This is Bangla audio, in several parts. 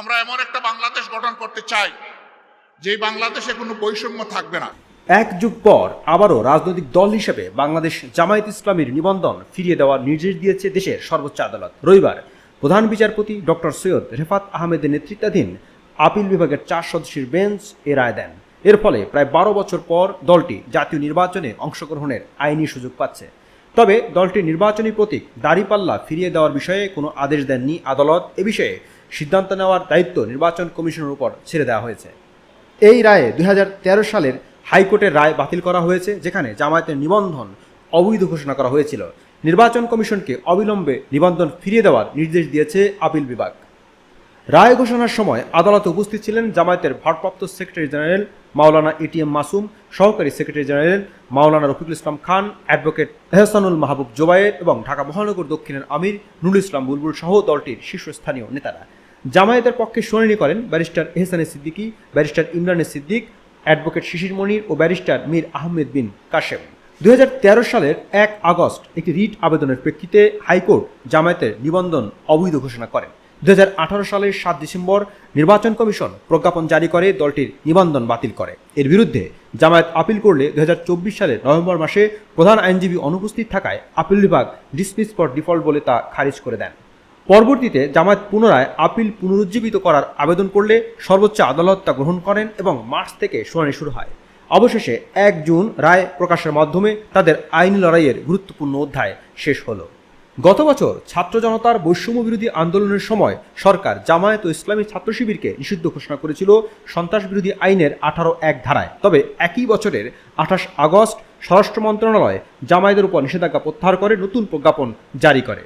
আমরা এমন একটা বাংলাদেশ গঠন করতে চাই যে বাংলাদেশে কোনো বৈষম্য থাকবে না। এক যুগ পর আবারও রাজনৈতিক দল হিসেবে বাংলাদেশ জামায়াত ইসলামীর নিবন্ধন ফিরিয়ে দেওয়ার নির্দেশ দিয়েছে দেশের সর্বোচ্চ আদালত। রবিবার প্রধান বিচারপতি ডক্টর সৈয়দ রেফাত আহমেদের নেতৃত্বাধীন আপিল বিভাগের চার সদস্যের বেঞ্চ এ রায় দেন। এর ফলে প্রায় বারো বছর পর দলটি জাতীয় নির্বাচনে অংশগ্রহণের আইনি সুযোগ পাচ্ছে। তবে দলটির নির্বাচনী প্রতীক দাড়িপাল্লা ফিরিয়ে দেওয়ার বিষয়ে কোনো আদেশ দেননি আদালত। এ বিষয়ে সিদ্ধান্ত নেওয়ার দায়িত্ব নির্বাচন কমিশনের উপর ছেড়ে দেওয়া হয়েছে। এই রায়ে দুই হাজার তেরো সালের হাইকোর্টের রায় বাতিল করা হয়েছে যেখানে জামায়াতের নিবন্ধন অবৈধ ঘোষণা করা হয়েছিল। নির্বাচন কমিশনকে অবিলম্বে নিবন্ধন ফিরিয়ে দেওয়ার নির্দেশ দিয়েছে আপিল বিভাগ। রায় ঘোষণার সময় আদালতে উপস্থিত ছিলেন জামায়াতের ভারপ্রাপ্ত secretary general Maulana ATM Masum সহকারী secretary general Maulana Rafiqul Islam Khan advocate Ehsanul Mahbub Zubair এবং ঢাকা মহানগর দক্ষিণের আমির নুরুল ইসলাম বুলবুল সহ দলটির শীর্ষস্থানীয় নেতারা। জামায়াতের পক্ষে শুনানি করেন barrister Ehsane Siddiqui, barrister Imrane Siddiq, advocate Shishir Monir ও ব্যারিস্টার মীর আহমেদ বিন কাশেম। দুই হাজার তেরো সালের এক আগস্ট একটি রিট আবেদনের প্রেক্ষিতে হাইকোর্ট জামায়াতের নিবন্ধন অবৈধ ঘোষণা করেন। দুই হাজার আঠারো সালের সাত ডিসেম্বর নির্বাচন কমিশন প্রজ্ঞাপন জারি করে দলটির নিবন্ধন বাতিল করে। এর বিরুদ্ধে জামায়াত আপিল করলে দুই হাজার চব্বিশ সালের নভেম্বর মাসে প্রধান আইনজীবী অনুপস্থিত থাকায় আপিল বিভাগ ডিসমিস ফর ডিফল্ট বলে তা খারিজ করে দেন। পরবর্তীতে জামায়াত পুনরায় আপিল পুনরুজ্জীবিত করার আবেদন করলে সর্বোচ্চ আদালত তা গ্রহণ করেন এবং মার্চ থেকে শুনানি শুরু হয়। অবশেষে এক জুন রায় প্রকাশের মাধ্যমে তাদের আইনি লড়াইয়ের গুরুত্বপূর্ণ অধ্যায় শেষ হলো। গত বছর ছাত্র জনতার বৈষম্য বিরোধী আন্দোলনের সময় সরকার জামায়াত ও ইসলামী ছাত্র শিবিরকে নিষিদ্ধ ঘোষণা করেছিল সন্ত্রাস বিরোধী আইনের আঠারো এক ধারায়। তবে একই বছরের আঠাশ আগস্ট স্বরাষ্ট্র মন্ত্রণালয় জামায়াতের উপর নিষেধাজ্ঞা প্রত্যাহার করে নতুন প্রজ্ঞাপন জারি করে।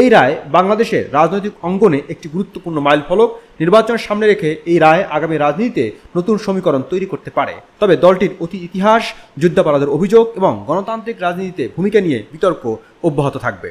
এই রায় বাংলাদেশের রাজনৈতিক অঙ্গনে একটি গুরুত্বপূর্ণ মাইল ফলক নির্বাচন সামনে রেখে এই রায় আগামী রাজনীতিতে নতুন সমীকরণ তৈরি করতে পারে। তবে দলটির অতি ইতিহাস, যুদ্ধাপরাধের অভিযোগ এবং গণতান্ত্রিক রাজনীতিতে ভূমিকা নিয়ে বিতর্ক অব্যাহত থাকবে।